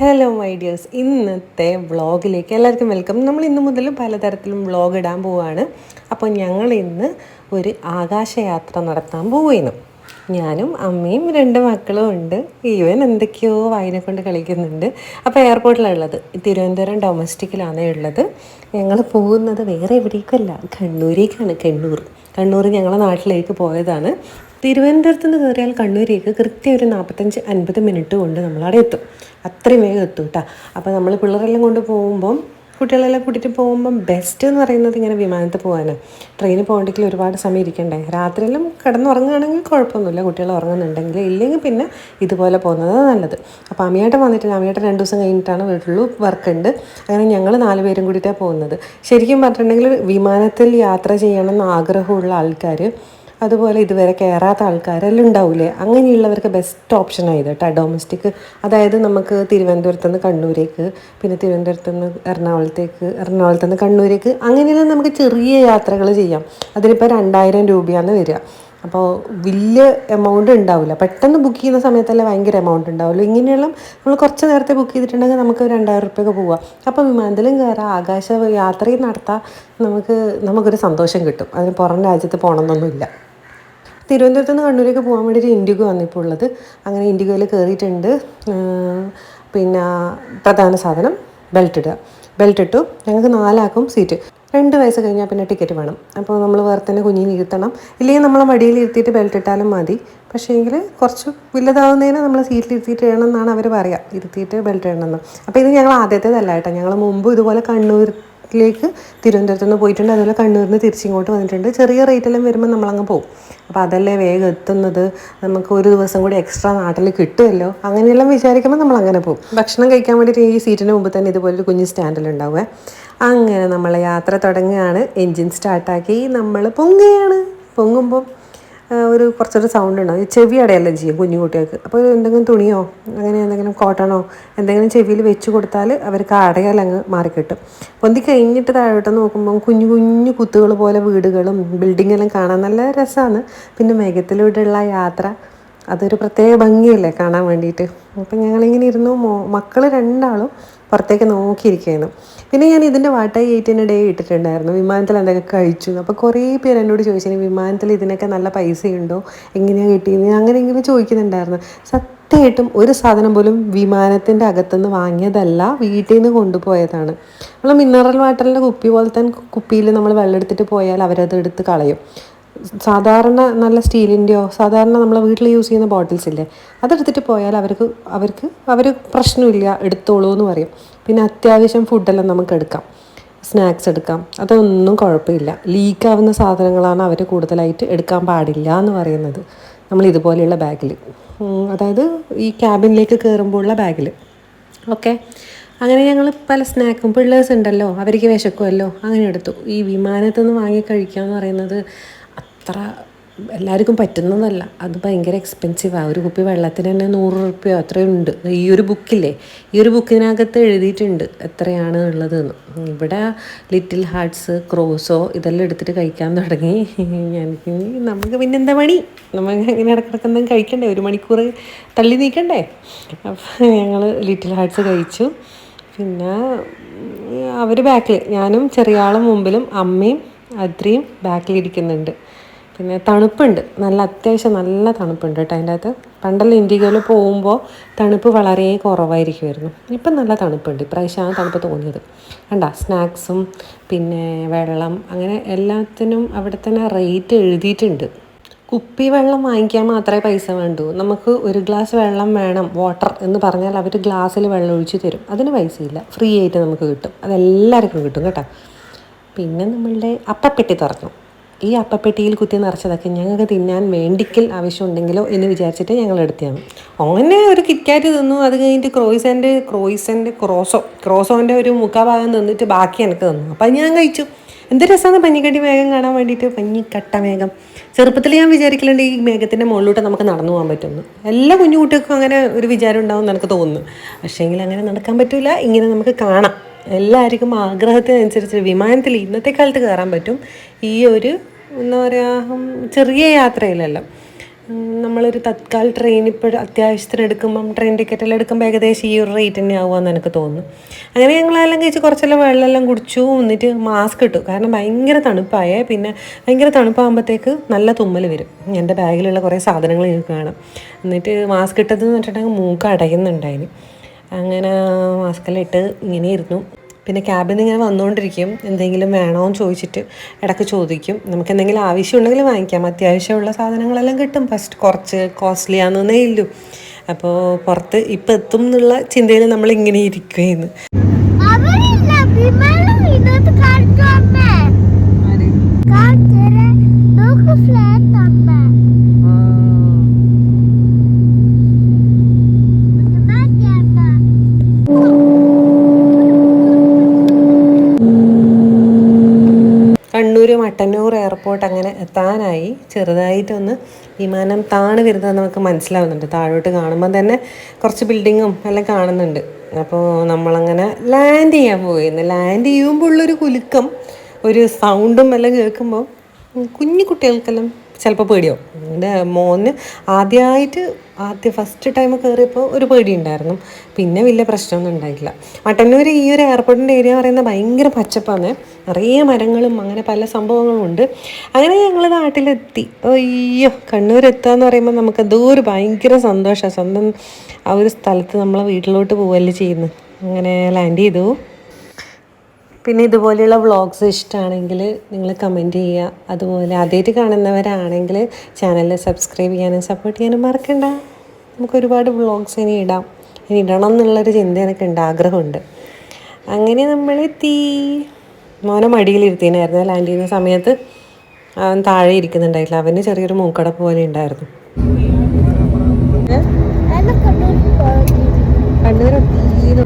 Hello my dears ഇന്നത്തെ വ്ളോഗിലേക്ക് എല്ലാവർക്കും വെൽക്കം നമ്മൾ ഇന്ന് മുതൽ പലതരത്തിലും വ്ളോഗ് ഇടാൻ പോവുകയാണ് അപ്പോൾ ഞങ്ങൾ ഇന്ന് ഒരു ആകാശയാത്ര നടത്താൻ പോവുന്നു ഞാനും അമ്മയും രണ്ട് മക്കളും ഉണ്ട്. ഈവൻ എന്തൊക്കെയോ വായനെ കൊണ്ട് കളിക്കുന്നുണ്ട്. അപ്പോൾ എയർപോർട്ടിലാണ് ഉള്ളത്. തിരുവനന്തപുരം ഡൊമസ്റ്റിക്കിലാണ് ഉള്ളത്. ഞങ്ങൾ പോകുന്നത് വേറെ എവിടേക്കല്ല കണ്ണൂരേക്കാണ്. കണ്ണൂർ. കണ്ണൂർ ഞങ്ങളെ നാട്ടിലേക്ക് പോയതാണ്. തിരുവനന്തപുരത്ത് നിന്ന് കയറിയാൽ കണ്ണൂരേക്ക് കൃത്യം ഒരു നാൽപ്പത്തഞ്ച് അൻപത് മിനിറ്റ് കൊണ്ട് നമ്മളവിടെ എത്തും. അത്രയും വേഗം എത്തും കേട്ടോ. അപ്പോൾ നമ്മൾ പിള്ളേരെല്ലാം കൊണ്ട് പോകുമ്പം കുട്ടികളെല്ലാം കൂട്ടിയിട്ട് പോകുമ്പം ബെസ്റ്റ് എന്ന് പറയുന്നത് ഇങ്ങനെ വിമാനത്തിൽ പോകാനാണ്. ട്രെയിനിൽ പോകണമെങ്കിൽ ഒരുപാട് സമയം ഇരിക്കണ്ടേ? രാത്രിയെല്ലാം കിടന്നുറങ്ങുകയാണെങ്കിൽ കുഴപ്പമൊന്നുമില്ല. കുട്ടികൾ ഉറങ്ങുന്നുണ്ടെങ്കിൽ ഇല്ലെങ്കിൽ പിന്നെ ഇതുപോലെ പോകുന്നത് നല്ലത്. അപ്പോൾ അമ്മയായിട്ട് വന്നിട്ടില്ല അമ്മയായിട്ട് രണ്ട് ദിവസം കഴിഞ്ഞിട്ടാണ് വീട്ടിൽ വർക്ക് ഉണ്ട്. അങ്ങനെ ഞങ്ങൾ നാല് പേരും കൂടിയിട്ടാണ് പോകുന്നത്. ശരിക്കും പറഞ്ഞിട്ടുണ്ടെങ്കിൽ വിമാനത്തിൽ യാത്ര ചെയ്യണമെന്ന് ആഗ്രഹമുള്ള ആൾക്കാർ അതുപോലെ ഇതുവരെ കയറാത്ത ആൾക്കാരെല്ലാം ഉണ്ടാവില്ലേ അങ്ങനെയുള്ളവർക്ക് ബെസ്റ്റ് ഓപ്ഷനാണ് ഇത് കേട്ടോ. ഡൊമസ്റ്റിക് അതായത് നമുക്ക് തിരുവനന്തപുരത്ത് നിന്ന് കണ്ണൂരേക്ക് പിന്നെ തിരുവനന്തപുരത്ത് നിന്ന് എറണാകുളത്തേക്ക് എറണാകുളത്ത് നിന്ന് കണ്ണൂരേക്ക് അങ്ങനെയെല്ലാം നമുക്ക് ചെറിയ യാത്രകൾ ചെയ്യാം. അതിനിപ്പോൾ രണ്ടായിരം രൂപയാണ് വരിക. അപ്പോൾ വലിയ എമൗണ്ട് ഉണ്ടാവില്ല പെട്ടെന്ന് ബുക്ക് ചെയ്യുന്ന സമയത്തല്ല ഭയങ്കര എമൗണ്ട് ഉണ്ടാവുള്ളൂ. ഇങ്ങനെയുള്ള നമ്മൾ കുറച്ച് നേരത്തെ ബുക്ക് ചെയ്തിട്ടുണ്ടെങ്കിൽ നമുക്ക് രണ്ടായിരം റുപ്യൊക്കെ പോവാം. അപ്പോൾ വിമാനത്തിലും കയറാം ആകാശ യാത്രയും നടത്താം നമുക്ക് നമുക്കൊരു സന്തോഷം കിട്ടും. അതിന് പുറം രാജ്യത്ത് പോകണമെന്നൊന്നുമില്ല തിരുവനന്തപുരത്ത് നിന്ന് കണ്ണൂരേക്ക് പോകാൻ ഒരു ഇൻഡിഗോ വന്നിപ്പോൾ ഉള്ളത്. അങ്ങനെ ഇൻഡിഗോയിൽ കയറിയിട്ടുണ്ട് പിന്നെ പ്രധാന സാധനം ബെൽറ്റ് ഇടുക. ബെൽറ്റ് ഇട്ടു. ഞങ്ങൾക്ക് നാലാക്കും സീറ്റ്. രണ്ട് വയസ്സ് കഴിഞ്ഞാൽ പിന്നെ ടിക്കറ്റ് വേണം. അപ്പോൾ നമ്മൾ വേറെ തന്നെ കുഞ്ഞിനെ ഇരുത്തണം. ഇല്ലെങ്കിൽ നമ്മളെ മടിയിൽ ഇരുത്തിയിട്ട് ബെൽറ്റ് ഇട്ടാലും മതി. പക്ഷേ എങ്കിൽ കുറച്ച് വലുതാവുന്നതിന് നമ്മൾ സീറ്റിൽ ഇരുത്തിയിട്ട് ഇടണം എന്നാണ് അവർ പറയുക ഇരുത്തിയിട്ട് ബെൽറ്റ് ഇടണമെന്ന് അപ്പോൾ ഇത് ഞങ്ങൾ ആദ്യത്തേതല്ല കേട്ടോ. ഞങ്ങൾ മുമ്പ് ഇതുപോലെ കണ്ണൂർ ലേക്ക് തിരുവനന്തപുരത്ത് നിന്ന് പോയിട്ടുണ്ട്. അതുപോലെ കണ്ണൂരിൽ നിന്ന് തിരിച്ചിങ്ങോട്ട് വന്നിട്ടുണ്ട്. ചെറിയ റേറ്റെല്ലാം വരുമ്പോൾ നമ്മളങ്ങ് പോകും അപ്പോൾ അതല്ലേ വേഗം എത്തുന്നത്? നമുക്ക് ഒരു ദിവസം കൂടി എക്സ്ട്രാ നാട്ടിൽ കിട്ടുമല്ലോ അങ്ങനെയെല്ലാം വിചാരിക്കുമ്പോൾ നമ്മൾ അങ്ങനെ പോകും ഭക്ഷണം കഴിക്കാൻ വേണ്ടിയിട്ട് ഈ സീറ്റിന് മുമ്പ് തന്നെ ഇതുപോലൊരു കുഞ്ഞ് സ്റ്റാൻഡിലുണ്ടാവുക അങ്ങനെ നമ്മൾ യാത്ര തുടങ്ങുകയാണ്. എൻജിൻ സ്റ്റാർട്ടാക്കി നമ്മൾ പൊങ്ങുകയാണ്. പൊങ്ങുമ്പോൾ ഒരു കുറച്ചൊരു സൗണ്ട് ഉണ്ടാവും. ചെവി അടയെല്ലാം ചെയ്യും കുഞ്ഞു കുട്ടികൾക്ക് അപ്പോൾ എന്തെങ്കിലും തുണിയോ അങ്ങനെ എന്തെങ്കിലും കോട്ടണോ എന്തെങ്കിലും ചെവിയിൽ വെച്ച് കൊടുത്താൽ അവർക്ക് ആ അടയാലങ്ങ് മാറിക്കിട്ടും. പൊന്തി കഴിഞ്ഞിട്ട് താഴോട്ട് നോക്കുമ്പം കുഞ്ഞു കുഞ്ഞു കുത്തുകൾ പോലെ വീടുകളും ബിൽഡിങ്ങെല്ലാം കാണാൻ നല്ല രസമാണ്. പിന്നെ മേഘത്തിലൂടെയുള്ള യാത്ര അതൊരു പ്രത്യേക ഭംഗിയല്ലേ കാണാൻ വേണ്ടിയിട്ട്. അപ്പം ഞങ്ങളിങ്ങനെ ഇരുന്നു മോ മക്കൾ രണ്ടാളും പുറത്തേക്ക് നോക്കിയിരിക്കുകയായിരുന്നു പിന്നെ ഞാൻ ഇതിന്റെ വാട്ടായി എയ്റ്റിന് ഡേ ഇട്ടിട്ടുണ്ടായിരുന്നു. വിമാനത്തിൽ എന്തൊക്കെ കഴിച്ചു? അപ്പോൾ കുറേ പേര് എന്നോട് ചോദിച്ചു വിമാനത്തിൽ ഇതിനൊക്കെ നല്ല പൈസയുണ്ടോ? എങ്ങനെയാണ് കിട്ടിയത് അങ്ങനെ ഇങ്ങനെ ചോദിക്കുന്നുണ്ടായിരുന്നു. സത്യമായിട്ടും ഒരു സാധനം പോലും വിമാനത്തിന്റെ അകത്തുനിന്ന് വാങ്ങിയതല്ല വീട്ടിൽ നിന്ന് കൊണ്ടുപോയതാണ് നമ്മൾ മിനറൽ വാട്ടറിന്റെ കുപ്പി പോലെ പോലത്തെ കുപ്പിയിൽ നമ്മൾ വെള്ളം എടുത്തിട്ട് പോയാൽ അവരത് എടുത്ത് കളയും. സാധാരണ നല്ല സ്റ്റീലിന്റെയോ സാധാരണ നമ്മൾ വീട്ടിൽ യൂസ് ചെയ്യുന്ന ബോട്ടിൽസ് ഇല്ലേ അതെടുത്തിട്ട് പോയാൽ അവർക്ക് അവർക്ക് അവർ പ്രശ്നമില്ല എടുത്തോളൂ എന്ന് പറയും. പിന്നെ അത്യാവശ്യം ഫുഡെല്ലാം നമുക്ക് എടുക്കാം. സ്നാക്സ് എടുക്കാം. അതൊന്നും കുഴപ്പമില്ല. ലീക്കാവുന്ന സാധനങ്ങളാണ് അവർ കൂടുതലായിട്ട് എടുക്കാൻ പാടില്ല എന്ന് പറയുന്നത്. നമ്മൾ ഇതുപോലെയുള്ള ബാഗിൽ അതായത് ഈ ക്യാബിനിലേക്ക് കയറുമ്പോഴുള്ള ബാഗിൽ ഓക്കെ അങ്ങനെ ഞങ്ങൾ പല സ്നാക്കും പിള്ളേഴ്സ് ഉണ്ടല്ലോ അവർക്ക് വിശക്കുമല്ലോ അങ്ങനെ എടുത്തു. ഈ വിമാനത്തു നിന്ന് വാങ്ങി കഴിക്കുക എന്ന് പറയുന്നത് അത്ര എല്ലാവർക്കും പറ്റുന്നതല്ല അത് ഭയങ്കര എക്സ്പെൻസീവാണ് ഒരു കുപ്പി വെള്ളത്തിന് തന്നെ നൂറ് റുപ്യ അത്രയുണ്ട്. ഈ ഒരു ബുക്കില്ലേ? ഈ ഒരു ബുക്കിനകത്ത് എഴുതിയിട്ടുണ്ട് എത്രയാണ് ഉള്ളതെന്ന്. ഇവിടെ ലിറ്റിൽ ഹാർട്ട്സ് ക്രോസോ ഇതെല്ലാം എടുത്തിട്ട് കഴിക്കാൻ തുടങ്ങി. എനിക്ക് നമുക്ക് പിന്നെ എന്താ പണി? നമുക്ക് അങ്ങനെ ഇടക്കിടക്ക് എന്തെങ്കിലും കഴിക്കണ്ടേ? ഒരു മണിക്കൂർ തള്ളി നീക്കണ്ടേ? അപ്പം ഞങ്ങൾ ലിറ്റിൽ ഹാർട്ട്സ് കഴിച്ചു. പിന്നെ അവർ ബാക്കിൽ ഞാനും ചെറിയ ആളും മുമ്പിലും അമ്മയും അത്രയും ബാക്കിലിരിക്കുന്നുണ്ട്. പിന്നെ തണുപ്പുണ്ട്. നല്ല അത്യാവശ്യം നല്ല തണുപ്പുണ്ട് കേട്ടോ അതിന്റെ അകത്ത്. പണ്ടെല്ലാം ഇൻഡിഗോയിൽ പോകുമ്പോൾ തണുപ്പ് വളരെ കുറവായിരിക്കുമായിരുന്നു ഇപ്പം നല്ല തണുപ്പുണ്ട്. ഇപ്രാവശ്യമാണ് തണുപ്പ് തോന്നിയത്. കണ്ട സ്നാക്സും പിന്നെ വെള്ളം അങ്ങനെ എല്ലാത്തിനും അവിടെ തന്നെ റേറ്റ് എഴുതിയിട്ടുണ്ട്. കുപ്പി വെള്ളം വാങ്ങിക്കാൻ മാത്രമേ പൈസ വേണ്ടൂ. നമുക്ക് ഒരു ഗ്ലാസ് വെള്ളം വേണം വാട്ടർ എന്ന് പറഞ്ഞാൽ അവർ ഗ്ലാസ്സിൽ വെള്ളം ഒഴിച്ച് തരും. അതിന് പൈസയില്ല. ഫ്രീ ആയിട്ട് നമുക്ക് കിട്ടും. അതെല്ലാവർക്കും കിട്ടും കേട്ടോ. പിന്നെ നമ്മളുടെ അപ്പപ്പെട്ടി തുറന്നു. ഈ അപ്പപ്പെട്ടിയിൽ കുത്തി നിറച്ചതൊക്കെ ഞങ്ങൾക്ക് തിന്നാൻ വേണ്ടിക്കൽ ആവശ്യമുണ്ടെങ്കിലോ എന്ന് വിചാരിച്ചിട്ട് ഞങ്ങൾ എടുത്തതാണ്. അങ്ങനെ ഒരു കിറ്റ്കാറ്റ് തിന്നു. അത് കഴിഞ്ഞിട്ട് ക്രോയിസന്റെ ക്രോയിസന്റെ ക്രോസോ ക്രോസോന്റെ ഒരു മുക്കാഭാഗം തിന്നിട്ട് ബാക്കി എനിക്ക് തന്നു. അപ്പം ഞാൻ കഴിച്ചു. എന്ത് രസമാണ് പഞ്ഞിക്കട്ടി മേഘം കാണാൻ വേണ്ടിയിട്ട്? പഞ്ഞിക്കട്ട മേഘം. ചെറുപ്പത്തിൽ ഞാൻ വിചാരിക്കലുണ്ട് ഈ മേഘത്തിന്റെ മുകളിലോട്ട് നമുക്ക് നടന്നു പോകാൻ പറ്റുന്നു എല്ലാ കുഞ്ഞു അങ്ങനെ ഒരു വിചാരം ഉണ്ടാവും എന്ന് എനിക്ക് തോന്നുന്നു. പക്ഷേങ്കിൽ അങ്ങനെ നടക്കാൻ പറ്റില്ല ഇങ്ങനെ നമുക്ക് കാണാം. എല്ലാവർക്കും ആഗ്രഹത്തിനനുസരിച്ച് വിമാനത്തിൽ ഇന്നത്തെ കാലത്ത് കയറാൻ പറ്റും. ഈ ഒരു എന്താ പറയുക ചെറിയ യാത്രയിലല്ല. നമ്മളൊരു തത്കാൽ ട്രെയിൻ ഇപ്പോൾ അത്യാവശ്യത്തിന് എടുക്കുമ്പം ട്രെയിൻ ടിക്കറ്റ് എല്ലാം എടുക്കുമ്പോൾ ഏകദേശം ഈ ഒരു റേറ്റ് തന്നെ ആവുമെന്ന് എനിക്ക് തോന്നുന്നു. അങ്ങനെ ഞങ്ങളെല്ലാം കഴിച്ച് കുറച്ചെല്ലാം വെള്ളമെല്ലാം കുടിച്ചു എന്നിട്ട് മാസ്ക് ഇട്ടു. കാരണം ഭയങ്കര തണുപ്പായേ പിന്നെ ഭയങ്കര തണുപ്പാകുമ്പോഴത്തേക്ക് നല്ല തുമ്മൽ വരും. എന്റെ ബാഗിലുള്ള കുറേ സാധനങ്ങൾ കാണാം. എന്നിട്ട് മാസ്ക് ഇട്ടതെന്ന് വെച്ചിട്ടുണ്ടെങ്കിൽ മൂക്ക് അടയുന്നുണ്ടായിന്. അങ്ങനെ മാസ്കെല്ലാം ഇട്ട് ഇങ്ങനെ ഇരുന്നു. പിന്നെ ക്യാബിൽ നിന്ന് ഇങ്ങനെ വന്നുകൊണ്ടിരിക്കും. എന്തെങ്കിലും വേണോ എന്ന് ചോദിച്ചിട്ട് ഇടയ്ക്ക് ചോദിക്കും. നമുക്ക് എന്തെങ്കിലും ആവശ്യമുണ്ടെങ്കിൽ വാങ്ങിക്കാം. അത്യാവശ്യമുള്ള സാധനങ്ങളെല്ലാം കിട്ടും. ഫസ്റ്റ് കുറച്ച് കോസ്റ്റ്ലി ആണെന്നേ ഇല്ലു അപ്പോൾ പുറത്ത് ഇപ്പം എത്തും എന്നുള്ള ചിന്തയിൽ നമ്മൾ ഇങ്ങനെ ഇരിക്കുകയെന്ന് നോക്ക് ഫ്ലാറ്റ് അമ്മ കണ്ണൂർ മട്ടന്നൂർ എയർപോർട്ട് അങ്ങനെ എത്താനായി ചെറുതായിട്ടൊന്ന് വിമാനം താണു വരുന്നത് നമുക്ക് മനസ്സിലാവുന്നുണ്ട്. താഴോട്ട് കാണുമ്പോൾ തന്നെ കുറച്ച് ബിൽഡിങ്ങും എല്ലാം കാണുന്നുണ്ട്. അപ്പോൾ നമ്മളങ്ങനെ ലാൻഡ് ചെയ്യാൻ പോയിരുന്നു ലാൻഡ് ചെയ്യുമ്പോൾ ഉള്ളൊരു കുലുക്കം ഒരു സൗണ്ടും എല്ലാം കേൾക്കുമ്പോൾ കുഞ്ഞു കുട്ടികൾക്കെല്ലാം ചിലപ്പോൾ പേടിയോ എന്റെ മോന് ആദ്യമായിട്ട് ആദ്യം ഫസ്റ്റ് ടൈം കയറിയപ്പോൾ ഒരു പേടി ഉണ്ടായിരുന്നു പിന്നെ വലിയ പ്രശ്നമൊന്നും ഉണ്ടായില്ല മട്ടന്നൂർ ഈ ഒരു എയർപോർട്ടിന്റെ ഏരിയ പറയുന്നത് ഭയങ്കര പച്ചപ്പാണ്. നിറയെ മരങ്ങളും അങ്ങനെ പല സംഭവങ്ങളും ഉണ്ട്. അങ്ങനെ ഞങ്ങൾ നാട്ടിലെത്തി. അയ്യോ കണ്ണൂർ എത്താന്ന് പറയുമ്പോൾ നമുക്ക് അതോ ഒരു ഭയങ്കര സന്തോഷമാണ് സ്വന്തം ആ ഒരു സ്ഥലത്ത് നമ്മളെ വീട്ടിലോട്ട് പോവല്ലേ ചെയ്യുന്നത്. അങ്ങനെ ലാൻഡ് ചെയ്തു. പിന്നെ ഇതുപോലെയുള്ള വ്ളോഗ്സ് ഇഷ്ടമാണെങ്കിൽ നിങ്ങൾ കമന്റ് ചെയ്യുക. അതുപോലെ ആദ്യമായിട്ട് കാണുന്നവരാണെങ്കിൽ ചാനൽ സബ്സ്ക്രൈബ് ചെയ്യാനും സപ്പോർട്ട് ചെയ്യാനും മറക്കണ്ട. നമുക്ക് ഒരുപാട് വ്ളോഗ്സ് ഇനി ഇടാം. ഇനി ഇടണം എന്നുള്ളൊരു ചിന്ത എനിക്കുണ്ട് ആഗ്രഹമുണ്ട്. അങ്ങനെ നമ്മൾ തീ മോനെ മടിയിലിരുത്തിനായിരുന്നു ലാൻഡ് ചെയ്യുന്ന സമയത്ത് അവൻ താഴെ ഇരിക്കുന്നുണ്ടായിട്ടില്ല. അവന് ചെറിയൊരു മൂക്കട പോലെ ഉണ്ടായിരുന്നു കണ്ണൂരെത്തി ഇങ്ങനെ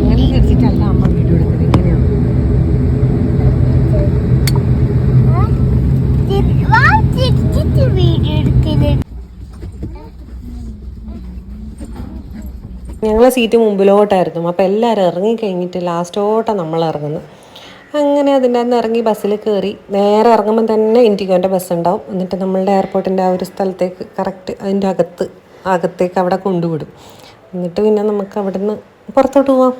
അങ്ങനെ തിരിച്ചിട്ടല്ല അമ്മ വീഡിയോ എടുക്കുന്നത് ഇങ്ങനെയാണ് തിരിച്ചിട്ട് വീഡിയോ എടുക്കൽ ഞങ്ങളെ സീറ്റ് മുമ്പിലോട്ടായിരുന്നു. അപ്പോൾ എല്ലാവരും ഇറങ്ങി കഴിഞ്ഞിട്ട് ലാസ്റ്റോട്ടാണ് നമ്മൾ ഇറങ്ങുന്നത് അങ്ങനെ അതിന്റെ അന്ന് ഇറങ്ങി ബസ്സിൽ കയറി നേരെ ഇറങ്ങുമ്പോൾ തന്നെ ഇൻഡിഗോന്റെ ബസ് ഉണ്ടാവും. എന്നിട്ട് നമ്മളുടെ എയർപോർട്ടിന്റെ ആ ഒരു സ്ഥലത്തേക്ക് കറക്റ്റ് അതിന്റെ അകത്ത് അകത്തേക്ക് അവിടെ കൊണ്ടുവിടും. എന്നിട്ട് പിന്നെ നമുക്ക് അവിടെ നിന്ന് പുറത്തോട്ട് പോവാം.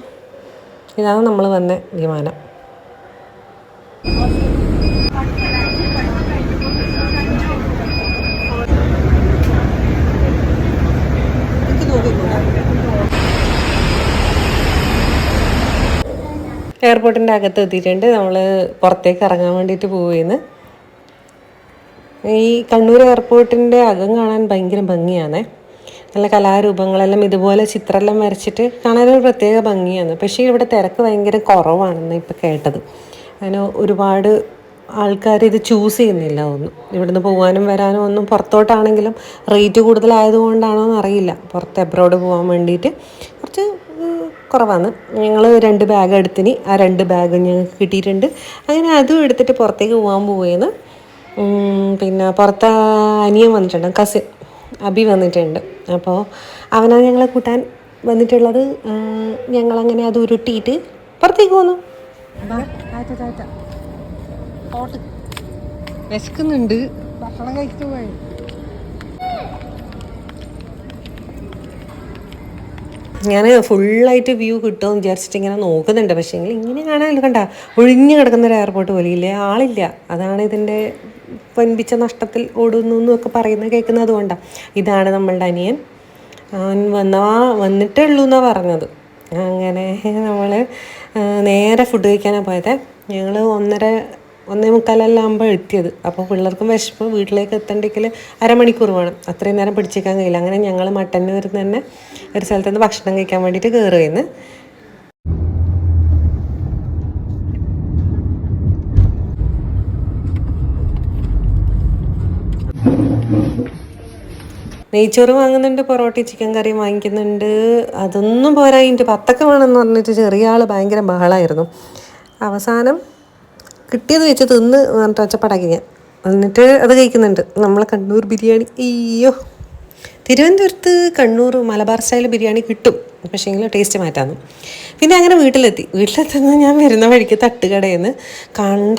ഇതാണ് നമ്മൾ വന്ന വിമാനം. എയർപോർട്ടിന്റെ അകത്ത് എത്തിയിട്ടുണ്ട്. നമ്മൾ പുറത്തേക്ക് ഇറങ്ങാൻ വേണ്ടിയിട്ട് പോവുകയെന്ന് ഈ കണ്ണൂർ എയർപോർട്ടിന്റെ അകം കാണാൻ ഭയങ്കര ഭംഗിയാണ്. നല്ല കലാരൂപങ്ങളെല്ലാം ഇതുപോലെ ചിത്രമെല്ലാം വരച്ചിട്ട് കാണാനൊരു പ്രത്യേക ഭംഗിയാണ്. പക്ഷേ ഇവിടെ തിരക്ക് ഭയങ്കര കുറവാണെന്ന് ഇപ്പോൾ കേട്ടത്. അങ്ങനെ ഒരുപാട് ആൾക്കാർ ഇത് ചൂസ് ചെയ്യുന്നില്ല ഒന്നും. ഇവിടുന്ന് പോകാനും വരാനും ഒന്നും പുറത്തോട്ടാണെങ്കിലും റേറ്റ് കൂടുതലായതുകൊണ്ടാണോ എന്നറിയില്ല പുറത്ത് എബ്രോഡ് പോകാൻ വേണ്ടിയിട്ട്. കുറച്ച് കുറവാണ്. ഞങ്ങൾ രണ്ട് ബാഗ് എടുത്തിന്. ആ രണ്ട് ബാഗ് ഞങ്ങൾക്ക് കിട്ടിയിട്ടുണ്ട്. അങ്ങനെ അതും എടുത്തിട്ട് പുറത്തേക്ക് പോകാൻ പോവുകയെന്ന് പിന്നെ പുറത്ത് അനിയൻ വന്നിട്ടുണ്ട്. കസിൻ അബി വന്നിട്ടുണ്ട്. അപ്പോൾ അവനാണ് ഞങ്ങളെ കൂട്ടാൻ വന്നിട്ടുള്ളത്. ഞങ്ങളങ്ങനെ അത് ഉരുട്ടിയിട്ട് പുറത്തേക്ക് പോന്നു. ഭക്ഷണം കഴിച്ചു പോയി. ഞാൻ ഫുള്ളായിട്ട് വ്യൂ കിട്ടുമെന്ന് വിചാരിച്ചിട്ട് ഇങ്ങനെ നോക്കുന്നുണ്ട്. പക്ഷേ എങ്കിൽ ഇങ്ങനെ കാണാനല്ലോ കണ്ട ഒഴിഞ്ഞു കിടക്കുന്ന ഒരു എയർപോർട്ട് പോലെ ഇല്ലേ? ആളില്ല. അതാണ് ഇതിന്റെ പൊൻപിച്ച നഷ്ടത്തിൽ ഓടുന്നു എന്നൊക്കെ പറയുന്നത് കേൾക്കുന്നത് അതുകൊണ്ടാണ് ഇതാണ് നമ്മളുടെ അനിയൻ. അവൻ വന്നാ വന്നിട്ടേ ഉള്ളൂ എന്നാണ് പറഞ്ഞത്. അങ്ങനെ നമ്മൾ നേരെ ഫുഡ് കഴിക്കാനാണ് പോയത്. ഞങ്ങൾ ഒന്നര ഒന്നേ മുക്കാലെല്ലാം ആകുമ്പോൾ എത്തിയത്. അപ്പോൾ പിള്ളേർക്കും വിശപ്പ് വീട്ടിലേക്ക് എത്തണ്ടെങ്കിൽ അരമണിക്കൂർ വേണം. അത്രയും നേരം പിടിച്ചേക്കാൻ കഴിയില്ല. അങ്ങനെ ഞങ്ങൾ മട്ടന്നൂരിൽ നിന്ന് തന്നെ ഒരു സ്ഥലത്ത് നിന്ന് ഭക്ഷണം കഴിക്കാൻ വേണ്ടിയിട്ട് കയറുകയെന്ന് നെയ്ച്ചോറ് വാങ്ങുന്നുണ്ട് പൊറോട്ട ചിക്കൻ കറി വാങ്ങിക്കുന്നുണ്ട്. അതൊന്നും പോരാ പത്തൊക്കെ വേണമെന്ന് പറഞ്ഞിട്ട് ചെറിയ ആൾ ഭയങ്കര ബഹളമായിരുന്നു അവസാനം കിട്ടിയത് വെച്ച് തിന്ന് പറഞ്ഞിട്ട് ഒച്ചപ്പാടാക്കി ഞാൻ. എന്നിട്ട് അത് കഴിക്കുന്നുണ്ട്. നമ്മളെ കണ്ണൂർ ബിരിയാണി. അയ്യോ. തിരുവനന്തപുരത്ത് കണ്ണൂർ മലബാർ സ്റ്റൈൽ ബിരിയാണി കിട്ടും. പക്ഷേങ്കിൽ ടേസ്റ്റ് മാറ്റാന്ന്. പിന്നെ അങ്ങനെ വീട്ടിലെത്തി. വീട്ടിലെത്തുന്ന ഞാൻ വരുന്ന വഴിക്ക് തട്ടുകടയിൽ നിന്ന് കണ്ട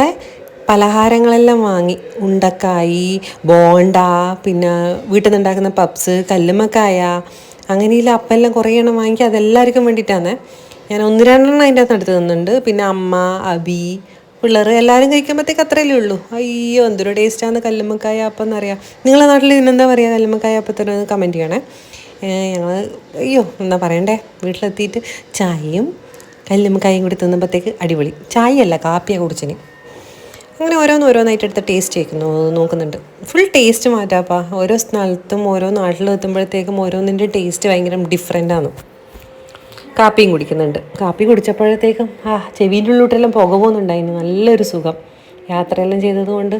പലഹാരങ്ങളെല്ലാം വാങ്ങി. ഉണ്ടക്കായി ബോണ്ട പിന്നെ വീട്ടിൽ നിന്നുണ്ടാക്കുന്ന പപ്സ് കല്ലുമ്മക്കായ അങ്ങനെയുള്ള അപ്പെല്ലാം കുറേ എണ്ണം വാങ്ങി അതെല്ലാവർക്കും വേണ്ടിയിട്ടാണ് ഞാൻ ഒന്ന് രണ്ടെണ്ണം അതിന്റെ അകത്ത് എടുത്ത് തന്നിട്ടുണ്ട്. പിന്നെ അമ്മ അബി പിള്ളേർ എല്ലാവരും കഴിക്കുമ്പോഴത്തേക്ക് അത്രയല്ലേ ഉള്ളൂ. അയ്യോ എന്തൊരു ടേസ്റ്റാണ് കല്ലുമ്മക്കായ അപ്പം എന്നറിയാം നിങ്ങളെ നാട്ടിൽ ഇതിനെന്താ പറയുക കല്ലുമ്മക്കായ അപ്പത്തിന് കമന്റ് ചെയ്യണേ. ഞങ്ങൾ അയ്യോ എന്നാ പറയണ്ടേ? വീട്ടിലെത്തിയിട്ട് ചായയും കല്ലുമ്മക്കായും കൂടി തിന്നുമ്പോഴത്തേക്ക് അടിപൊളി. ചായയല്ല കാപ്പിയാണ് കുടിച്ചിന് അങ്ങനെ ഓരോന്ന് ഓരോന്നായിട്ട് എടുത്ത് ടേസ്റ്റ് ചെയ്യുന്നു നോക്കുന്നുണ്ട്. ഫുൾ ടേസ്റ്റ് മാറ്റാപ്പാ. ഓരോ സ്ഥലത്തും ഓരോ നാട്ടിലും എത്തുമ്പോഴത്തേക്കും ഓരോന്നിന്റെ ടേസ്റ്റ് ഭയങ്കര ഡിഫറെന്റ് ആണ്. കാപ്പിയും കുടിക്കുന്നുണ്ട്. കാപ്പി കുടിച്ചപ്പോഴത്തേക്കും ആ ചെവിന്റെ ഉള്ളിലോട്ടെല്ലാം പുക പോകുന്നുണ്ടായിരുന്നു നല്ലൊരു സുഖം. യാത്രയെല്ലാം ചെയ്തതുകൊണ്ട്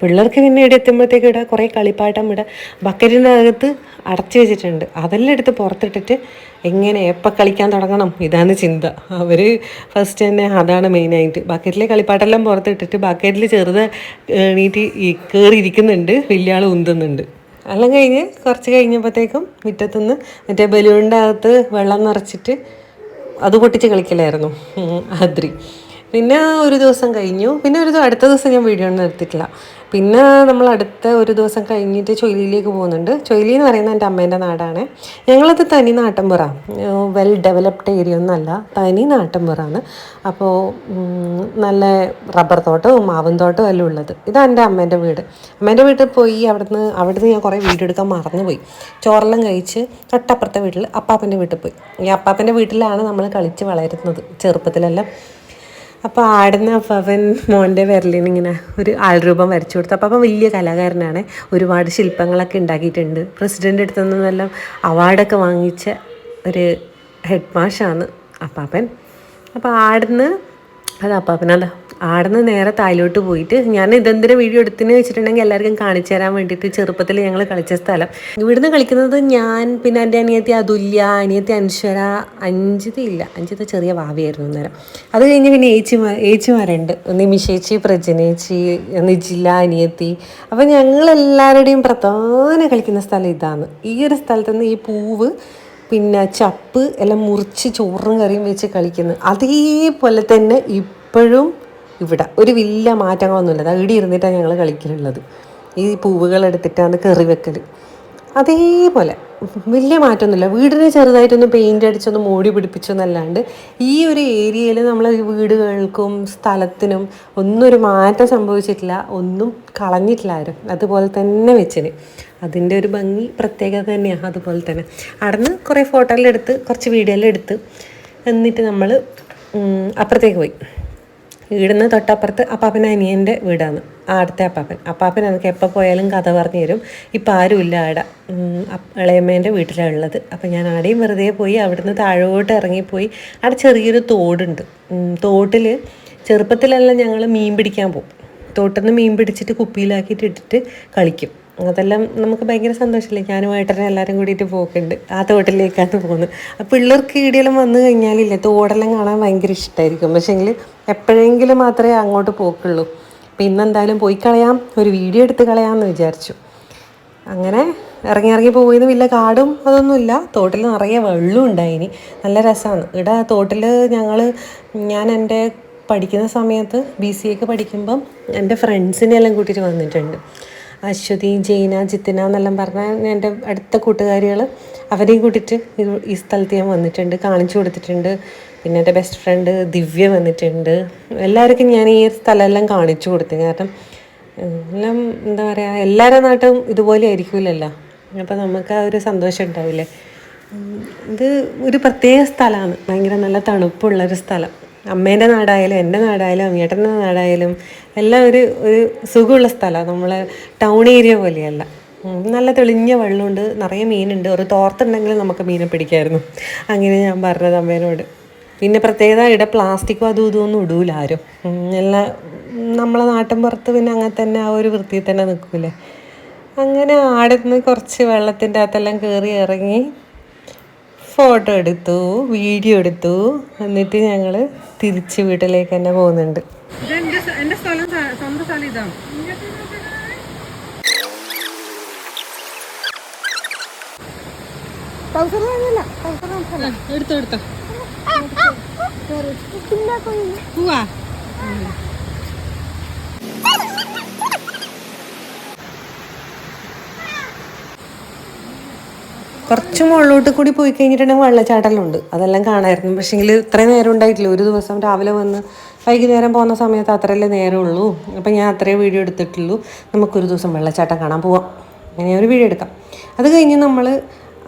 പിള്ളേർക്ക് പിന്നെ ഇവിടെ എത്തുമ്പോഴത്തേക്ക് ഇവിടെ കുറേ കളിപ്പാട്ടം ഇവിടെ ബക്കറ്റിന്റെ അകത്ത് അടച്ചു വെച്ചിട്ടുണ്ട്. അതെല്ലാം എടുത്ത് പുറത്തിട്ടിട്ട് എങ്ങനെ എപ്പോൾ കളിക്കാൻ തുടങ്ങണം? ഇതാണ് ചിന്ത. അവർ ഫസ്റ്റ് തന്നെ അതാണ് മെയിനായിട്ട് ബക്കറ്റിലെ കളിപ്പാട്ടെല്ലാം പുറത്തിട്ടിട്ട് ബക്കറ്റിൽ ചെറുത് ഈ കയറിയിരിക്കുന്നുണ്ട് വലിയ ആൾ ഉന്തുന്നുണ്ട്. എല്ലാം കഴിഞ്ഞ് കുറച്ച് കഴിഞ്ഞപ്പോഴത്തേക്കും മുറ്റത്തുനിന്ന് മറ്റേ ബലൂണിന്റെ അകത്ത് വെള്ളം നിറച്ചിട്ട് അത് പൊട്ടിച്ച് കളിക്കലായിരുന്നു. ആദ്രി പിന്നെ ഒരു ദിവസം കഴിഞ്ഞു. പിന്നെ ഒരു അടുത്ത ദിവസം ഞാൻ വീഡിയോ ഒന്നും എടുത്തിട്ടില്ല. പിന്നെ നമ്മൾ അടുത്ത ഒരു ദിവസം കഴിഞ്ഞിട്ട് ചൊയ്ലിയിലേക്ക് പോകുന്നുണ്ട്. ചൊയ്ലി എന്ന് പറയുന്നത് എന്റെ അമ്മേന്റെ നാടാണ്. ഞങ്ങളത് തനി നാട്ടമ്പുറ വെൽ ഡെവലപ്ഡ് ഏരിയ ഒന്നല്ല തനി നാട്ടമ്പുറാണ് അപ്പോൾ നല്ല റബ്ബർ തോട്ടവും മാവും തോട്ടവും എല്ലാം ഉള്ളത്. ഇതാണ് എന്റെ അമ്മേന്റെ വീട്. അമ്മേന്റെ വീട്ടിൽ പോയി അവിടുന്ന് അവിടുന്ന് ഞാൻ കുറേ വീഡിയോ എടുക്കാൻ മറന്നുപോയി ചോറെല്ലാം കഴിച്ച് തൊട്ടപ്പുറത്തെ വീട്ടിൽ അപ്പാപ്പന്റെ വീട്ടിൽ പോയി. ഈ അപ്പാപ്പന്റെ വീട്ടിലാണ് നമ്മൾ കളിച്ച് വളരുന്നത്. ചെറുപ്പത്തിലെല്ലാം അപ്പോൾ ആടുന്ന അപ്പവൻ മോന്റെ വിരലിന് ഇങ്ങനെ ഒരു ആൾരൂപം വരച്ചു കൊടുത്തു. അപ്പാപ്പൻ വലിയ കലാകാരനാണ്. ഒരുപാട് ശില്പങ്ങളൊക്കെ ഉണ്ടാക്കിയിട്ടുണ്ട്. പ്രസിഡന്റ് അടുത്തു നിന്നെല്ലാം അവാർഡൊക്കെ വാങ്ങിച്ച ഒരു ഹെഡ് മാഷാണ് അപ്പാപ്പൻ അപ്പോൾ ആടുന്ന് അത് അപ്പാപ്പനല്ല ആടുന്ന് നേരെ തായിലോട്ട് പോയിട്ട് ഞാൻ ഇതെന്തിനാ വീഡിയോ എടുത്തിന് വെച്ചിട്ടുണ്ടെങ്കിൽ എല്ലാവർക്കും കാണിച്ചു തരാൻ വേണ്ടിയിട്ട് ചെറുപ്പത്തിൽ ഞങ്ങൾ കളിച്ച സ്ഥലം. ഇവിടുന്ന് കളിക്കുന്നത് ഞാൻ പിന്നെ എന്റെ അനിയത്തി അതുല്യ അനിയത്തി അൻശ്വര അഞ്ചിത് ഇല്ല. അഞ്ചിത ചെറിയ ഭാവിയായിരുന്നു അന്നേരം. അത് കഴിഞ്ഞ് പിന്നെ ഏച്ചിമാർ ഏച്ചിമാരുണ്ട്. നിമിഷേച്ചി പ്രജനേച്ചി നിജില അനിയത്തി. അപ്പം ഞങ്ങളെല്ലാവരുടെയും പ്രധാന കളിക്കുന്ന സ്ഥലം ഇതാണ്. ഈ ഒരു സ്ഥലത്ത് നിന്ന് ഈ പൂവ് പിന്നെ ചപ്പ് എല്ലാം മുറിച്ച് ചോറും കറിയും വെച്ച് കളിക്കുന്നത് അതേപോലെ തന്നെ ഇപ്പോഴും ഇവിടെ. ഒരു വലിയ മാറ്റങ്ങളൊന്നുമില്ല. അത് ഇവിടെ ഇരുന്നിട്ടാണ് ഞങ്ങൾ കളിക്കലുള്ളത്. ഈ പൂവുകൾ എടുത്തിട്ടാണ് കറി വെക്കൽ അതേപോലെ വലിയ മാറ്റമൊന്നുമില്ല. വീടിനെ ചെറുതായിട്ടൊന്ന് പെയിന്റ് അടിച്ചൊന്ന് മോടി പിടിപ്പിച്ചൊന്നല്ലാണ്ട് ഈ ഒരു ഏരിയയിൽ നമ്മൾ വീടുകൾക്കും സ്ഥലത്തിനും ഒന്നും ഒരു മാറ്റം സംഭവിച്ചിട്ടില്ല. ഒന്നും കളഞ്ഞിട്ടില്ല ആരും. അതുപോലെ തന്നെ വെച്ചിന് അതിന്റെ ഒരു ഭംഗി പ്രത്യേകത തന്നെയാണ് അതുപോലെ തന്നെ. അവിടുന്ന് കുറേ ഫോട്ടോയിലെടുത്ത് കുറച്ച് വീഡിയോയിലെടുത്ത് എന്നിട്ട് നമ്മൾ അപ്പുറത്തേക്ക് പോയി. വീടിന്ന് തൊട്ടപ്പുറത്ത് അപ്പാപ്പൻ അനിയന്റെ വീടാണ്. ആ അടുത്ത അപ്പാപ്പൻ. അപ്പാപ്പൻ എനിക്ക് എപ്പോൾ പോയാലും കഥ പറഞ്ഞു തരും. ഇപ്പം ആരുമില്ല ആടെ ഇളയമ്മേന്റെ വീട്ടിലാണ് ഉള്ളത്. അപ്പം ഞാൻ ആടെയും വെറുതെ പോയി അവിടുന്ന് താഴോട്ട് ഇറങ്ങിപ്പോയി. അവിടെ ചെറിയൊരു തോടുണ്ട്. തോട്ടിൽ ചെറുപ്പത്തിലെല്ലാം ഞങ്ങൾ മീൻ പിടിക്കാൻ പോകും. തോട്ടിൽ നിന്ന് മീൻ പിടിച്ചിട്ട് കുപ്പിയിലാക്കിയിട്ട് ഇട്ടിട്ട് കളിക്കും. അതെല്ലാം നമുക്ക് ഭയങ്കര സന്തോഷമല്ലേ ഞാനും ഏട്ടനും എല്ലാവരും കൂടിയിട്ട് പോക്കുണ്ട്. ആ തോട്ടിലേക്കാണ് പോകുന്നത് ആ പിള്ളേർക്ക് ഈടിയെല്ലാം വന്നു കഴിഞ്ഞാലില്ലേ തോടെല്ലാം കാണാൻ ഭയങ്കര ഇഷ്ടമായിരിക്കും പക്ഷേങ്കിൽ എപ്പോഴെങ്കിലും മാത്രമേ അങ്ങോട്ട് പോക്കുള്ളൂ. അപ്പം ഇന്നെന്തായാലും പോയി കളയാം. ഒരു വീഡിയോ എടുത്ത് കളയാമെന്ന് വിചാരിച്ചു. അങ്ങനെ ഇറങ്ങി ഇറങ്ങി പോയിന്ന് വലിയ കാടും അതൊന്നുമില്ല. തോട്ടിൽ നിറയെ വെള്ളവും ഉണ്ടായിനി നല്ല രസമാണ്. ഇവിടെ തോട്ടിൽ ഞങ്ങൾ ഞാൻ എന്റെ പഠിക്കുന്ന സമയത്ത് ബി സി എക്ക് പഠിക്കുമ്പം എന്റെ ഫ്രണ്ട്സിനെ എല്ലാം കൂട്ടിയിട്ട് വന്നിട്ടുണ്ട്. അശ്വതി ജൈന ജിത്തിന എന്നെല്ലാം പറഞ്ഞ എന്റെ അടുത്ത കൂട്ടുകാരികൾ അവരെയും കൂട്ടിയിട്ട് ഈ- സ്ഥലത്ത് ഞാൻ വന്നിട്ടുണ്ട് കാണിച്ചു കൊടുത്തിട്ടുണ്ട്. പിന്നെ എന്റെ ബെസ്റ്റ് ഫ്രണ്ട് ദിവ്യ വന്നിട്ടുണ്ട്. എല്ലാവർക്കും ഞാൻ ഈ സ്ഥലമെല്ലാം കാണിച്ചു കൊടുത്തു. കാരണം എല്ലാം എന്താ പറയുക എല്ലാവരുടെ നാട്ടും ഇതുപോലെ ആയിരിക്കില്ലല്ലോ അപ്പോൾ നമുക്ക് ആ ഒരു സന്തോഷം ഉണ്ടാവില്ലേ? ഇത് ഒരു പ്രത്യേക സ്ഥലമാണ്. ഭയങ്കര നല്ല തണുപ്പുള്ളൊരു സ്ഥലം. അമ്മേന്റെ നാടായാലും എന്റെ നാടായാലും അമ്മേട്ടന്റെ നാടായാലും എല്ലാം ഒരു ഒരു സുഖമുള്ള സ്ഥലമാണ് നമ്മൾ ടൗൺ ഏരിയ പോലെയല്ല. നല്ല തെളിഞ്ഞ വെള്ളമുണ്ട്. നിറയെ മീനുണ്ട്. ഒരു തോർത്തുണ്ടെങ്കിൽ നമുക്ക് മീനെ പിടിക്കായിരുന്നു. അങ്ങനെ ഞാൻ പറഞ്ഞത് അമ്മേനോട്. പിന്നെ പ്രത്യേകത ഇവിടെ പ്ലാസ്റ്റിക്കോ അതും ഇതും ഒന്നും ഇടൂല ആരും. എല്ലാം നമ്മളെ നാട്ടിൻ പുറത്ത് പിന്നെ അങ്ങനെ തന്നെ ആ ഒരു വൃത്തിയിൽ തന്നെ നിൽക്കൂലേ. അങ്ങനെ ആടെ നിന്ന് കുറച്ച് വെള്ളത്തിന്റെ അകത്തെല്ലാം കയറി ഇറങ്ങി ഫോട്ടോ എടുത്തു വീഡിയോ എടുത്തു. എന്നിട്ട് ഞങ്ങൾ തിരിച്ച് വീട്ടിലേക്ക് തന്നെ പോകുന്നുണ്ട്. സ്വന്തം സ്ഥലം ഇതാണ് എടുത്തോ എടുത്തോ. പോവാ. കുറച്ച് മുകളിലോട്ട് കൂടി പോയി കഴിഞ്ഞിട്ടുണ്ടെങ്കിൽ വെള്ളച്ചാട്ടലുണ്ട്. അതെല്ലാം കാണായിരുന്നു. പക്ഷേങ്കിൽ ഇത്രയും നേരം ഉണ്ടായിട്ടില്ല. ഒരു ദിവസം രാവിലെ വന്ന് വൈകുന്നേരം പോകുന്ന സമയത്ത് അത്രയല്ലേ നേരമുള്ളൂ. അപ്പം ഞാൻ അത്രേ വീഡിയോ എടുത്തിട്ടുള്ളൂ. നമുക്കൊരു ദിവസം വെള്ളച്ചാട്ടം കാണാൻ പോവാം. അങ്ങനെ ഒരു വീഡിയോ എടുക്കാം. അത് കഴിഞ്ഞ് നമ്മൾ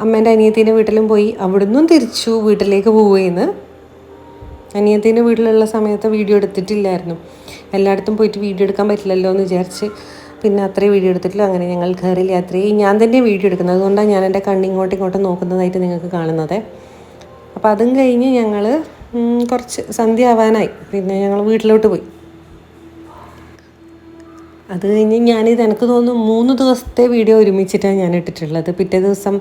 അമ്മേന്റെ അനിയത്തിന്റെ വീട്ടിലും പോയി അവിടുന്നും തിരിച്ചു വീട്ടിലേക്ക് പോവുകയെന്ന് അനിയത്തിന്റെ വീട്ടിലുള്ള സമയത്ത് വീഡിയോ എടുത്തിട്ടില്ലായിരുന്നു. എല്ലായിടത്തും പോയിട്ട് വീഡിയോ എടുക്കാൻ പറ്റില്ലല്ലോ എന്ന് വിചാരിച്ച് പിന്നെ അത്രയും വീഡിയോ എടുത്തിട്ടില്ല. അങ്ങനെ ഞങ്ങൾ കയറിൽ യാത്ര ചെയ്യും ഞാൻ തന്നെ വീഡിയോ എടുക്കുന്നത്. അതുകൊണ്ടാണ് ഞാൻ എന്റെ കണ്ണ് ഇങ്ങോട്ടും ഇങ്ങോട്ടും നോക്കുന്നതായിട്ട് നിങ്ങൾക്ക് കാണുന്നത്. അപ്പോൾ അതും കഴിഞ്ഞ് ഞങ്ങൾ കുറച്ച് സന്ധ്യ ആവാനായി പിന്നെ ഞങ്ങൾ വീട്ടിലോട്ട് പോയി. അത് കഴിഞ്ഞ് ഞാനിത് എനിക്ക് തോന്നുന്നു മൂന്ന് ദിവസത്തെ വീഡിയോ ഒരുമിച്ചിട്ടാണ് ഞാൻ ഇട്ടിട്ടുള്ളത്. പിറ്റേ ദിവസം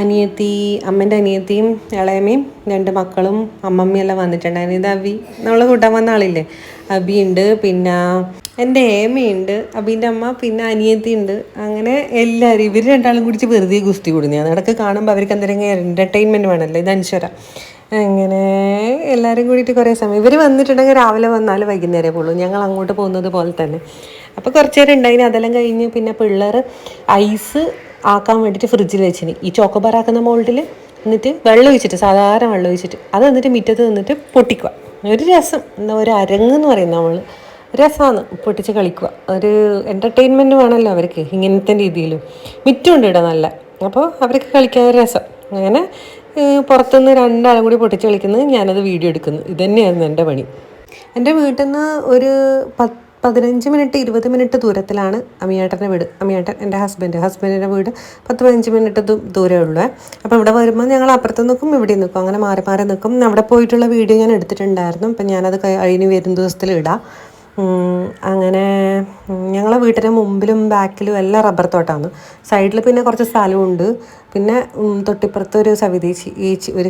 അനിയത്തി അമ്മന്റെ അനിയത്തിയും ഇളയമ്മയും രണ്ട് മക്കളും അമ്മമ്മയും എല്ലാം വന്നിട്ടുണ്ടായിരുന്നു. ഇത് അബി നമ്മളെ കൂട്ടാൻ വന്ന ആളില്ലേ? അബി ഉണ്ട് പിന്നെ എന്റെ ഏമയുണ്ട് അബീന്റെ അമ്മ പിന്നെ അനിയത്തി ഉണ്ട്. അങ്ങനെ എല്ലാവരും ഇവർ രണ്ടാളും കുടിച്ച് വെറുതെ ഗുസ്തി കൊടുങ്ങിയാണ് അതൊക്കെ കാണുമ്പോൾ അവർക്ക് എന്തെങ്കിലും എന്റർടൈൻമെന്റ് വേണമല്ലോ ഇത് അൻശ്വര. അങ്ങനെ എല്ലാവരും കൂടിയിട്ട് കുറേ സമയം. ഇവർ വന്നിട്ടുണ്ടെങ്കിൽ രാവിലെ വന്നാൽ വൈകുന്നേരം പോകുള്ളൂ ഞങ്ങൾ അങ്ങോട്ട് പോകുന്നത് പോലെ തന്നെ. അപ്പോൾ കുറച്ച് നേരം ഉണ്ടായിന്. അതെല്ലാം കഴിഞ്ഞ് പിന്നെ പിള്ളേർ ഐസ് ആക്കാൻ വേണ്ടിയിട്ട് ഫ്രിഡ്ജിൽ വെച്ചിന്. ഈ ചോക്കോബാർ ആക്കുന്ന മോൾഡിൽ എന്നിട്ട് വെള്ളം ഒഴിച്ചിട്ട് സാധാരണ വെള്ളം ഒഴിച്ചിട്ട്. അത് എന്നിട്ട് മിറ്റത്ത് നിന്നിട്ട് പൊട്ടിക്കുക. ഒരു രസം. എന്താ ഒരു അരങ്ങ് എന്ന് പറയുന്ന നമ്മൾ രസമാണ് പൊട്ടിച്ച് കളിക്കുക. ഒരു എന്റർടൈൻമെന്റ് വേണമല്ലോ അവർക്ക് ഇങ്ങനത്തെ രീതിയിലും മിറ്റുണ്ട് ഇവിടെ നല്ല. അപ്പോൾ അവർക്ക് കളിക്കാൻ ഒരു രസം. അങ്ങനെ പുറത്തുനിന്ന് രണ്ടാളും കൂടി പൊട്ടിച്ച് കളിക്കുന്നത് ഞാനത് വീഡിയോ എടുക്കുന്നു. ഇതന്നെയായിരുന്നു എന്റെ പണി. എന്റെ വീട്ടിൽ നിന്ന് ഒരു പത്ത് പതിനഞ്ച് മിനിറ്റ് ഇരുപത് മിനിറ്റ് ദൂരത്തിലാണ് അമിയേട്ടന്റെ വീട്. അമിയേട്ടൻ എന്റെ ഹസ്ബൻഡ്. ഹസ്ബൻഡിന്റെ വീട് പത്ത് പതിനഞ്ച് മിനിറ്റ് ദൂരമേ ഉള്ളൂ. അപ്പോൾ ഇവിടെ വരുമ്പോൾ ഞങ്ങൾ അപ്പുറത്ത് നിൽക്കും ഇവിടെ നിൽക്കും അങ്ങനെ മാറി മാറി നിൽക്കും. അവിടെ പോയിട്ടുള്ള വീഡിയോ ഞാൻ എടുത്തിട്ടുണ്ടായിരുന്നു. അപ്പം ഞാനത് കഴിഞ്ഞ് വരും ദിവസത്തിൽ ഇടാം. അങ്ങനെ ഞങ്ങളെ വീട്ടിന്റെ മുമ്പിലും ബാക്കിലും എല്ലാം റബ്ബർ തോട്ടമാണ് സൈഡിൽ പിന്നെ കുറച്ച് സ്ഥലമുണ്ട്. പിന്നെ തൊട്ടിപ്പുറത്ത് ഒരു ചേ- ഒരു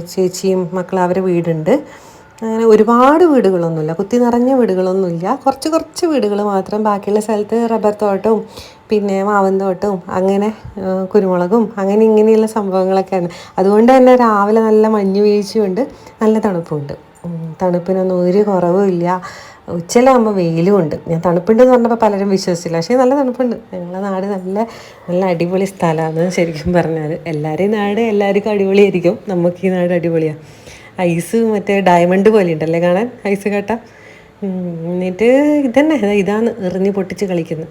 ചേച്ചിയും മക്കളും അവരെ വീടുണ്ട്. അങ്ങനെ ഒരുപാട് വീടുകളൊന്നുമില്ല. കുത്തി നിറഞ്ഞ വീടുകളൊന്നുമില്ല. കുറച്ച് കുറച്ച് വീടുകൾ മാത്രം ബാക്കിയുള്ള സ്ഥലത്ത് റബ്ബർ തോട്ടവും പിന്നെ മാവൻ തോട്ടവും അങ്ങനെ കുരുമുളകും അങ്ങനെ ഇങ്ങനെയുള്ള സംഭവങ്ങളൊക്കെയാണ്. അതുകൊണ്ട് തന്നെ രാവിലെ നല്ല മഞ്ഞ് വീഴ്ചയുണ്ട്. നല്ല തണുപ്പുണ്ട്. തണുപ്പിനൊന്നും ഒരു കുറവുമില്ല. ഉച്ചയിലാകുമ്പോൾ വെയിലും ഉണ്ട്. ഞാൻ തണുപ്പുണ്ടെന്ന് പറഞ്ഞപ്പോൾ പലരും വിശ്വസിച്ചില്ല. പക്ഷേ നല്ല തണുപ്പുണ്ട്. ഞങ്ങളുടെ നാട് നല്ല നല്ല അടിപൊളി സ്ഥലമാണ് ശരിക്കും പറഞ്ഞാൽ എല്ലാവരെയും നാട് എല്ലാവർക്കും അടിപൊളിയായിരിക്കും. നമുക്ക് ഈ നാട് അടിപൊളിയാണ് ഐസ് മറ്റേ ഡയമണ്ട് പോലെ ഉണ്ടല്ലേ കാണാൻ? ഐസ് കേട്ട. എന്നിട്ട് ഇതന്നെ. ഇതാണ് എറിഞ്ഞ് പൊട്ടിച്ച് കളിക്കുന്നത്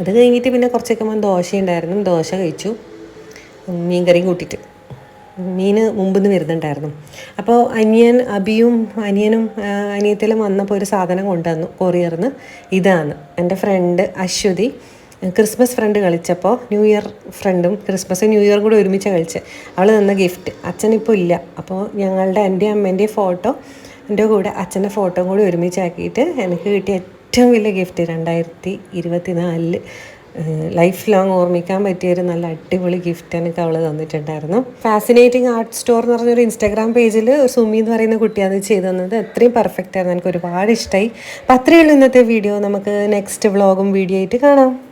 അത് കഴിഞ്ഞിട്ട് പിന്നെ കുറച്ചൊക്കെ ദോശ ഉണ്ടായിരുന്നു ദോശ കഴിച്ചു. മീൻ കറിയും കൂട്ടിയിട്ട്. മീൻ മുമ്പിൽ നിന്ന് വരുന്നുണ്ടായിരുന്നു. അപ്പോൾ അനിയൻ അബിയും അനിയനും അനിയത്തിലും വന്നപ്പോൾ ഒരു സാധനം കൊണ്ടുവന്നു കൊറിയറിന്ന്. ഇതാണ് എന്റെ ഫ്രണ്ട് അശ്വതി. ക്രിസ്മസ് ഫ്രണ്ട് കളിച്ചപ്പോൾ ന്യൂ ഇയർ ഫ്രണ്ടും ക്രിസ്മസ് ന്യൂ ഇയർ കൂടെ ഒരുമിച്ച് കളിച്ച്. അവൾ തന്ന ഗിഫ്റ്റ് അച്ഛനിപ്പോൾ ഇല്ല. അപ്പോൾ ഞങ്ങളുടെ എന്റെ അമ്മേന്റെ ഫോട്ടോ എന്റെ കൂടെ അച്ഛന്റെ ഫോട്ടോ കൂടി ഒരുമിച്ചാക്കിയിട്ട് എനിക്ക് കിട്ടിയ ഏറ്റവും വലിയ ഗിഫ്റ്റ് രണ്ടായിരത്തി ഇരുപത്തി നാലിൽ ലൈഫ് ലോങ് ഓർമ്മിക്കാൻ പറ്റിയ ഒരു നല്ല അടിപൊളി ഗിഫ്റ്റ് എനിക്ക് അവൾ തന്നിട്ടുണ്ടായിരുന്നു. ഫാസിനേറ്റിംഗ് ആർട്ട് സ്റ്റോർ എന്ന് പറഞ്ഞൊരു ഇൻസ്റ്റാഗ്രാം പേജിൽ സുമി എന്ന് പറയുന്ന കുട്ടിയാണ് ചെയ്തു തന്നത്. അത്രയും പെർഫെക്റ്റ് ആയിരുന്നു. എനിക്ക് ഒരുപാട് ഇഷ്ടമായി അപ്പം അത്രയുള്ള ഇന്നത്തെ വീഡിയോ നമുക്ക് നെക്സ്റ്റ് വ്ളോഗും വീഡിയോ ആയിട്ട് കാണാം.